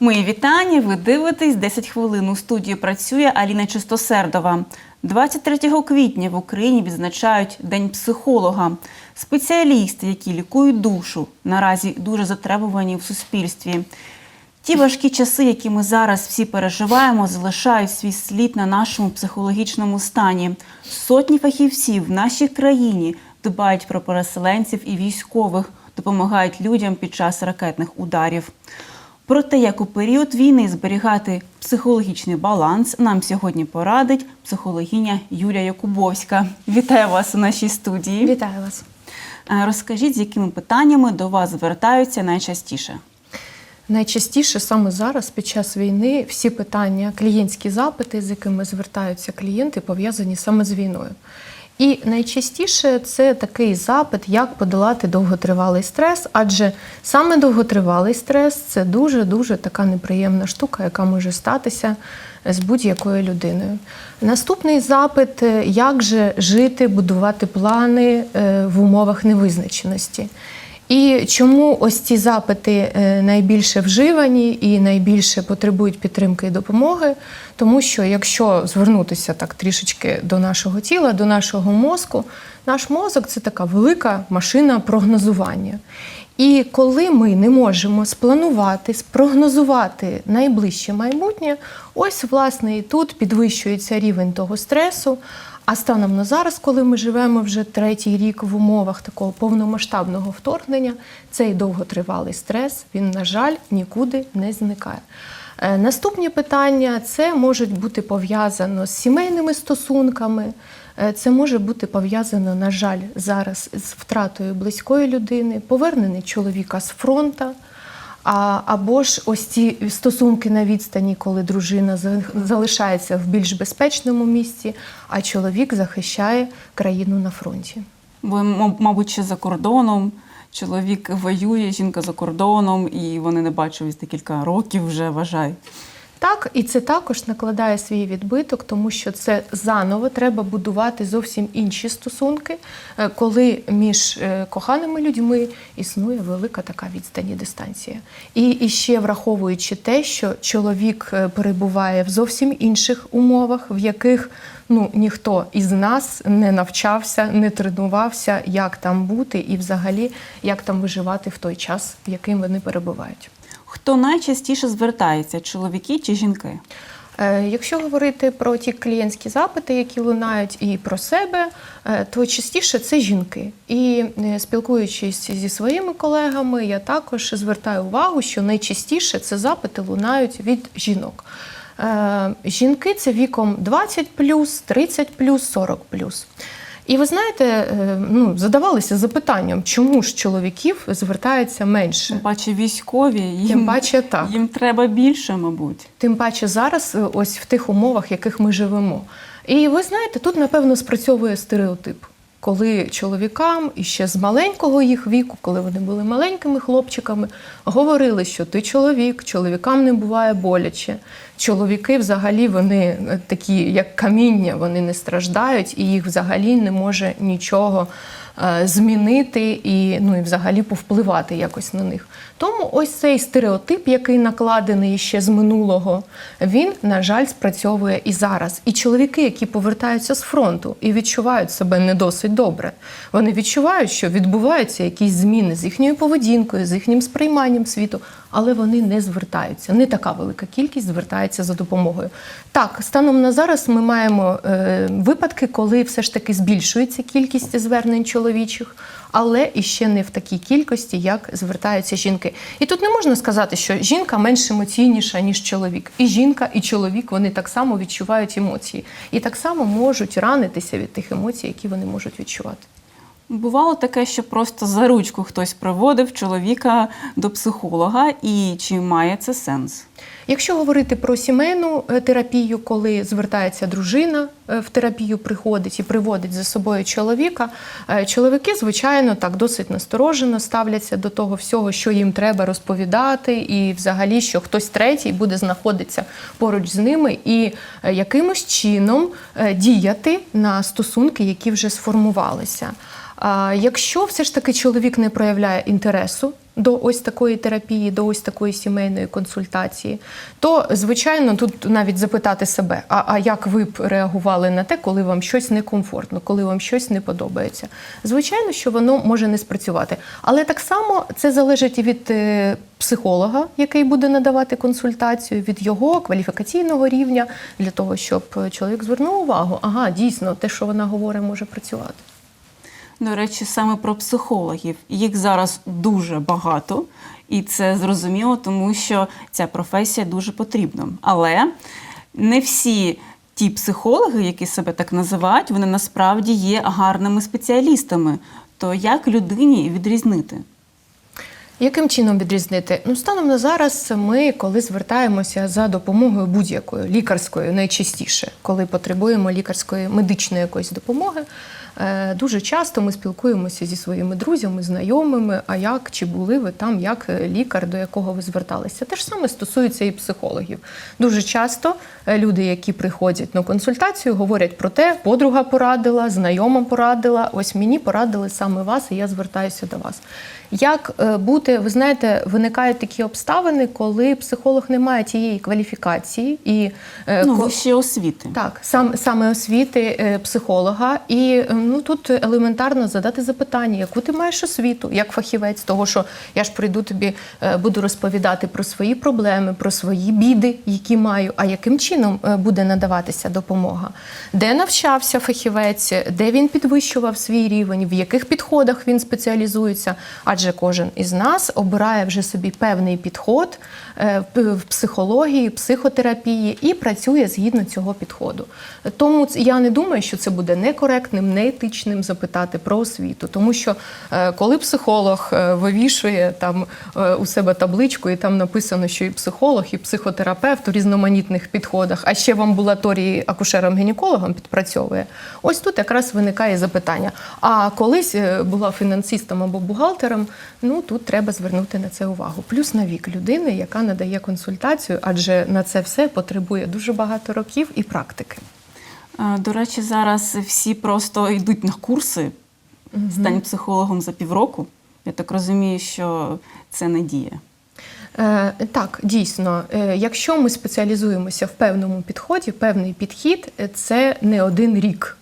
Мої вітання. Ви дивитесь 10 хвилин. У студії працює Аліна Чистосердова. 23 квітня в Україні відзначають День психолога. Спеціалісти, які лікують душу, наразі дуже затребувані в суспільстві. Ті важкі часи, які ми зараз всі переживаємо, залишають свій слід на нашому психологічному стані. Сотні фахівців в нашій країні дбають про переселенців і військових, допомагають людям під час ракетних ударів. Про те, як у період війни зберігати психологічний баланс, нам сьогодні порадить психологиня Юлія Якубовська. Вітаю вас у нашій студії. Вітаю вас. Е, Розкажіть, з якими питаннями до вас звертаються найчастіше? Найчастіше саме зараз, під час війни, всі питання, клієнтські запити, з якими звертаються клієнти, пов'язані саме з війною. І найчастіше це такий запит, як подолати довготривалий стрес, адже саме довготривалий стрес це дуже-дуже така неприємна штука, яка може статися з будь-якою людиною. Наступний запит як же жити, будувати плани е, в умовах невизначеності. І чому ось ці запити е, найбільше вживані і найбільше потребують підтримки і допомоги? Тому що якщо звернутися так трішечки до нашого тіла, до нашого мозку, наш мозок це така велика машина прогнозування. І коли ми не можемо спланувати, спрогнозувати найближче майбутнє, ось власне і тут підвищується рівень того стресу. А станом на зараз, коли ми живемо вже третій рік в умовах такого повномасштабного вторгнення, цей довготривалий стрес, він, на жаль, нікуди не зникає. Е, Наступні питання це можуть бути пов'язано з сімейними стосунками. Е, Це може бути пов'язано, на жаль, зараз з втратою близької людини, повернений чоловіка з фронта. А, або ж ось ці стосунки на відстані, коли дружина за- залишається в більш безпечному місці, а чоловік захищає країну на фронті. М- мабуть, ще за кордоном. Чоловік воює, жінка за кордоном, і вони не бачились декілька років вже вважаю. Так, і це також накладає свій відбиток, тому що це заново треба будувати зовсім інші стосунки, е, коли між е, коханими людьми існує велика така відстань і дистанція. І, і ще враховуючи те, що чоловік е, перебуває в зовсім інших умовах, в яких ну ніхто із нас не навчався, не тренувався, як там бути, і взагалі як там виживати в той час, в яким вони перебувають. Хто найчастіше звертається, чоловіки чи жінки? Е, Якщо говорити про ті клієнтські запити, які лунають і про себе, е, то частіше це жінки. І е, спілкуючись зі своїми колегами, я також звертаю увагу, що найчастіше це запити лунають від жінок. Жінки це віком 20 30 40 І ви знаєте, е, ну задавалися запитанням, чому ж чоловіків звертається менше? Тим паче військові, їм, Тим паче так. їм треба більше, мабуть. Тим паче зараз, е, ось в тих умовах, в яких ми живемо. І ви знаєте, тут напевно спрацьовує стереотип, коли чоловікам і ще з маленького їх віку, коли вони були маленькими хлопчиками, говорили, що ти чоловік, чоловікам не буває боляче. Чоловіки взагалі вони е, такі, як каміння, вони не страждають, і їх взагалі не може нічого змінити і ну і взагалі повпливати якось на них. Тому ось цей стереотип, який накладений ще з минулого, він, на жаль, спрацьовує і зараз. І чоловіки, які повертаються з фронту і відчувають себе не досить добре, вони відчувають, що відбуваються якісь зміни з їхньою поведінкою, з їхнім сприйманням світу, але вони не звертаються. Не така велика кількість звертається за допомогою. Так, станом на зараз ми маємо е, випадки, коли все ж таки збільшується кількість звернень чоловічих, але і ще не в такій кількості, як звертаються жінки. І тут не можна сказати, що жінка менш емоційніша, ніж чоловік. І жінка, і чоловік вони так само відчувають емоції, і так само можуть ранитися від тих емоцій, які вони можуть відчувати. Бувало таке, що просто за ручку хтось приводив чоловіка до психолога, і чи має це сенс? Якщо говорити про сімейну е, терапію, коли звертається дружина е, в терапію, приходить і приводить за собою чоловіка, е, чоловіки, звичайно, так досить насторожено ставляться до того всього, що їм треба розповідати, і взагалі, що хтось третій буде знаходитися поруч з ними і якимось чином діяти на стосунки, які вже сформувалися. Якщо все ж таки чоловік не проявляє інтересу до ось такої терапії, до ось такої сімейної консультації, то звичайно тут навіть запитати себе, а, а як ви б реагували на те, коли вам щось некомфортно, коли вам щось не подобається? Звичайно, що воно може не спрацювати, але так само це залежить і від е, психолога, який буде надавати консультацію, від його кваліфікаційного рівня для того, щоб е, чоловік звернув увагу, ага, дійсно, те, що вона говорить, може працювати. До речі, саме про психологів. Їх зараз дуже багато, і це зрозуміло, тому що ця професія дуже потрібна. Але не всі ті психологи, які себе так називають, вони насправді є гарними спеціалістами. То як людині відрізнити? Яким чином відрізнити? Ну, станом на зараз ми, коли звертаємося за допомогою будь-якою лікарською, найчастіше, коли потребуємо лікарської медичної якоїсь допомоги, дуже часто ми спілкуємося зі своїми друзями, знайомими. А як чи були ви там, як е, лікар, до якого ви зверталися? Те ж саме стосується і психологів. Дуже часто е, люди, які приходять на консультацію, говорять про те, подруга порадила, знайома порадила. Ось мені порадили саме вас, і я звертаюся до вас. Як е, бути, ви знаєте, виникають такі обставини, коли психолог не має тієї кваліфікації і е, Ну, вищі освіти. так, сам саме освіти е, психолога, і е, ну тут елементарно задати запитання, яку ти маєш освіту, як фахівець, того що я ж прийду тобі, е, буду розповідати про свої проблеми, про свої біди, які маю. А яким чином е, буде надаватися допомога? Де навчався фахівець, де він підвищував свій рівень, в яких підходах він спеціалізується? Адже кожен із нас обирає вже собі певний підход е, в психології, психотерапії і працює згідно цього підходу. Тому я не думаю, що це буде некоректним, неетичним запитати про освіту, тому що е, коли психолог е, вивішує там е, у себе табличку, і там написано, що і психолог, і психотерапевт у різноманітних підходах, а ще в амбулаторії акушером-гінекологом підпрацьовує. Ось тут якраз виникає запитання. А колись була фінансистом або бухгалтером, ну тут треба звернути на це увагу. Плюс на вік людини, яка надає консультацію, адже на це все потребує дуже багато років і практики. Е, До речі, зараз всі просто йдуть на курси, стань психологом за півроку. Я так розумію, що це надія. Е, Так, дійсно, Е, якщо ми спеціалізуємося в певному підході, певний підхід е, це не один рік.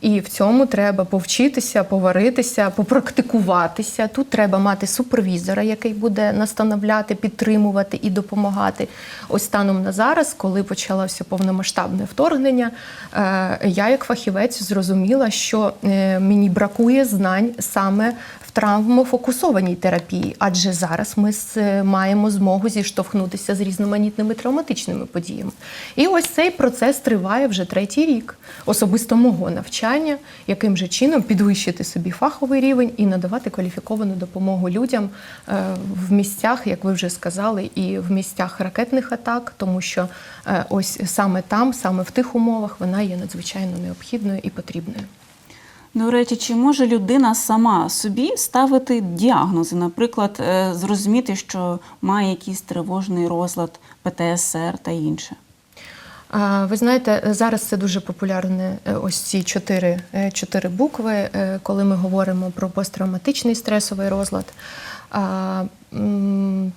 І в цьому треба повчитися, поваритися, попрактикуватися. Тут треба мати супервізора, який буде настановляти, підтримувати і допомагати. Ось станом на зараз, коли почалося повномасштабне вторгнення, е, я як фахівець зрозуміла, що е, мені бракує знань саме в травмофокусованій терапії, адже зараз ми маємо змогу зіштовхнутися з різноманітними травматичними подіями. І ось цей процес триває вже третій рік особисто мого навчання, яким же чином підвищити собі фаховий рівень і надавати кваліфіковану допомогу людям е, в місцях, як ви вже сказали, і в місцях ракетних атак, тому що е, ось саме там, саме в тих умовах, вона є надзвичайно необхідною і потрібною. До речі, чи може людина сама собі ставити діагнози, наприклад, е, зрозуміти, що має якийсь тривожний розлад, ПТСР та інше? Ви знаєте, зараз це дуже популярне е, ось ці чотири, е, чотири букви, е, коли ми говоримо про посттравматичний стресовий розлад.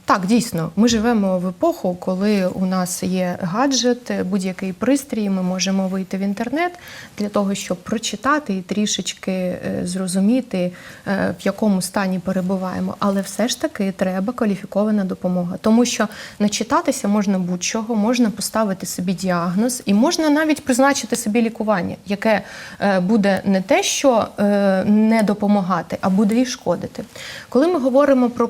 Так, дійсно, ми живемо в епоху, коли у нас є гаджет, будь-який пристрій, ми можемо вийти в інтернет для того, щоб прочитати і трішечки е, зрозуміти, е, в якому стані перебуваємо. Але все ж таки треба кваліфікована допомога, тому що начитатися можна будь-чого, можна поставити собі діагноз і можна навіть призначити собі лікування, яке е, буде не те, що не допомагати, а буде і шкодити. Коли ми говоримо про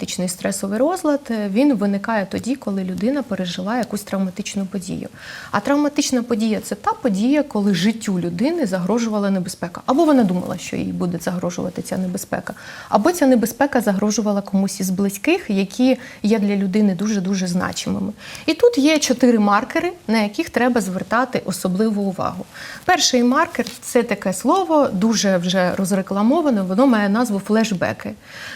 посттравматичний стресовий розлад, е, він виникає тоді, коли людина пережила якусь травматичну подію. А травматична подія це та подія, коли життю людини загрожувала небезпека. Або вона думала, що їй буде загрожувати ця небезпека, або ця небезпека загрожувала комусь із близьких, які є для людини дуже дуже значимими. І тут є чотири маркери, на яких треба звертати особливу увагу. Перший маркер це таке слово, дуже вже розрекламоване, воно має назву флешбеки.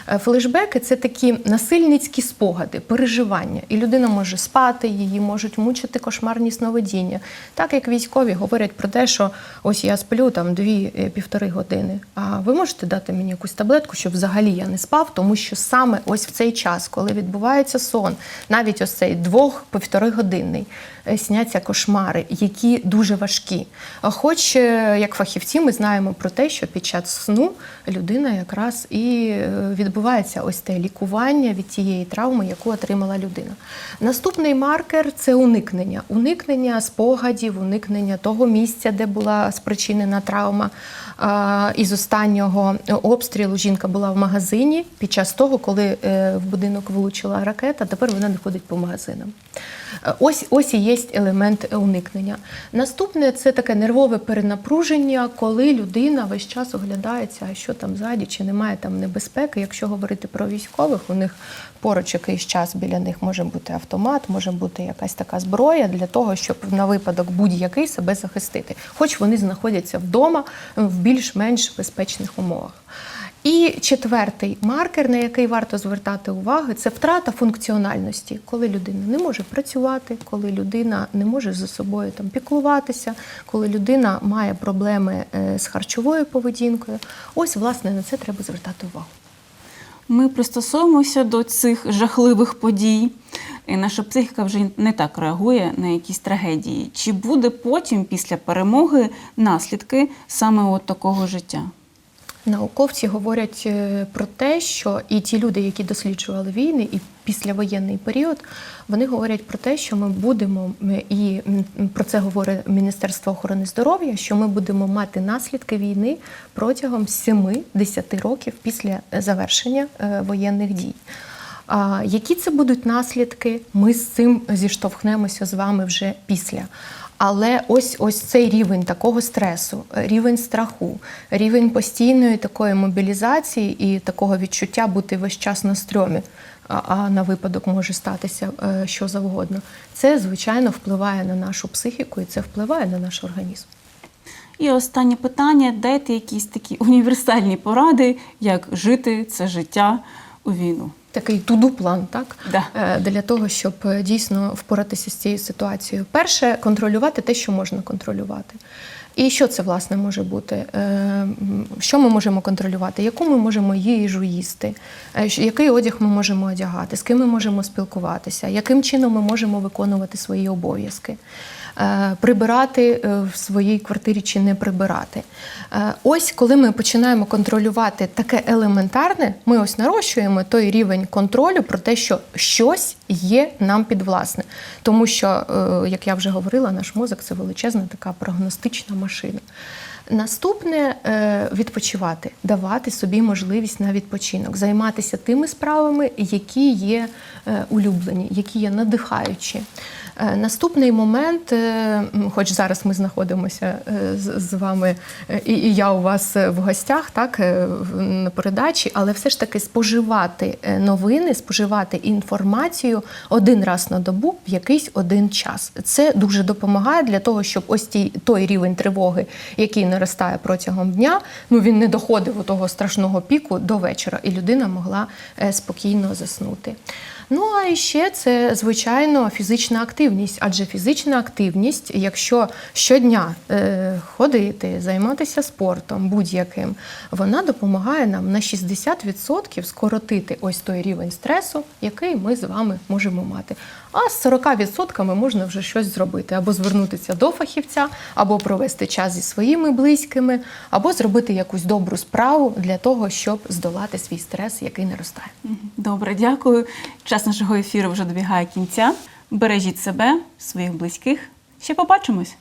Е, Флешбеки це такі насильницькі спогади, переживання, і людина може спати, її можуть мучити кошмарні сновидіння. Так як військові говорять про те, що ось я сплю там дві-півтори години. А ви можете дати мені якусь таблетку, щоб взагалі я не спав, тому що саме ось в цей час, коли відбувається сон, навіть ось цей двох-півтори годинний, е, сняться кошмари, які дуже важкі. Хоч е, як фахівці, ми знаємо про те, що під час сну людина якраз і е, відбувається ось те лікування від тієї травми, яку отримала людина. Наступний маркер це уникнення, уникнення спогадів, уникнення того місця, де була спричинена травма. Із останнього обстрілу жінка була в магазині під час того, коли е, в будинок влучила ракета. Тепер вона не ходить по магазинам. Е, Ось ось і є елемент уникнення. Наступне це таке нервове перенапруження, коли людина весь час оглядається, що там ззаді, чи немає там небезпеки. Якщо говорити про військових, у них поруч якийсь час біля них може бути автомат, може бути якась така зброя для того, щоб на випадок будь-який себе захистити, хоч вони знаходяться вдома в більш-менш безпечних умовах. І четвертий маркер, на який варто звертати увагу, це втрата функціональності, коли людина не може працювати, коли людина не може за собою там піклуватися, коли людина має проблеми е, з харчовою поведінкою. Ось, власне, на це треба звертати увагу. Ми пристосовуємося до цих жахливих подій. І наша психіка вже не так реагує на якісь трагедії. Чи буде потім, після перемоги, наслідки саме от такого життя? Науковці говорять е, про те, що і ті люди, які досліджували війни, і післявоєнний період, вони говорять про те, що ми будемо і про це говорить Міністерство охорони здоров'я, що ми будемо мати наслідки війни протягом 7-10 років після е, завершення е, воєнних дій. А які це будуть наслідки? Ми з цим зіштовхнемося з вами вже після. Але ось ось цей рівень такого стресу, рівень страху, рівень постійної такої мобілізації і такого відчуття бути весь час на стрьомі, а, на випадок може статися е, що завгодно. Це звичайно впливає на нашу психіку і це впливає на наш організм. І останнє питання: дайте якісь такі універсальні поради, як жити це життя у війну. Такий туду-план, так? Да. Е, Для того, щоб е, дійсно впоратися з цією ситуацією. Перше, контролювати те, що можна контролювати. І що це власне може бути? Е, Що ми можемо контролювати? Яку ми можемо їжу їсти? Який одяг ми можемо одягати? З ким ми можемо спілкуватися? Яким чином ми можемо виконувати свої обов'язки? Е, Прибирати е, в своїй квартирі чи не прибирати. Е, Ось коли ми починаємо контролювати таке елементарне, ми ось нарощуємо той рівень контролю про те, що щось є нам підвласне. Тому що, як я вже говорила, наш мозок це величезна така прогностична машина. Наступне відпочивати, давати собі можливість на відпочинок, займатися тими справами, які є улюблені, які є надихаючі. Е, Наступний момент, е, хоч зараз ми знаходимося е, з вами, і я у вас в гостях, так на передачі, але все ж таки споживати новини, споживати інформацію один раз на добу в якийсь один час. Це дуже допомагає для того, щоб ось ті, той рівень тривоги, який наростає протягом дня, ну він не доходив у того страшного піку до вечора, і людина могла спокійно заснути. Ну а ще це звичайно фізична активність, адже фізична активність, якщо щодня е, ходити, займатися спортом будь-яким, вона допомагає нам на 60% скоротити ось той рівень стресу, який ми з вами можемо мати. А з 40% можна вже щось зробити, або звернутися до фахівця, або провести час зі своїми близькими, або зробити якусь добру справу для того, щоб здолати свій стрес, який наростає. Добре, дякую. Час нашого ефіру вже добігає кінця. Бережіть себе, своїх близьких. Ще побачимось.